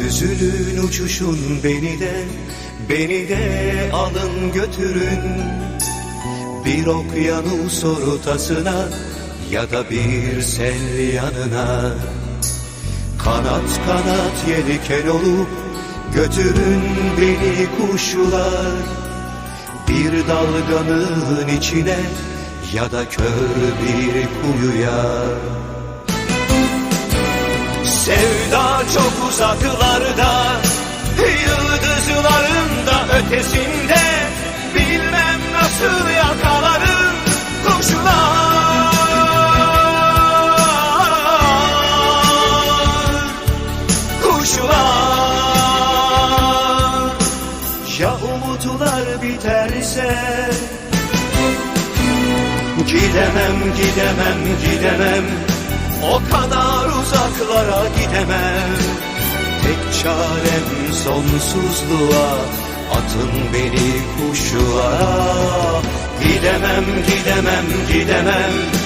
Süzülün uçuşun beni de, beni de alın götürün. Bir okyanus ortasına ya da bir sel yanına. Kanat kanat yelken olup götürün beni kuşlar. Bir dalganın içine ya da kör bir kuyuya. Sevda çok uzaklarda Yıldızların da ötesinde. Bilmem nasıl yakalarım kuşlar. Kuşlar. Ya umutlar biterse? Gidemem, gidemem, gidemem. O kadar uzaklara gidemem. Tek çarem sonsuzluğa Atın beni kuşlara. Gidemem, gidemem, gidemem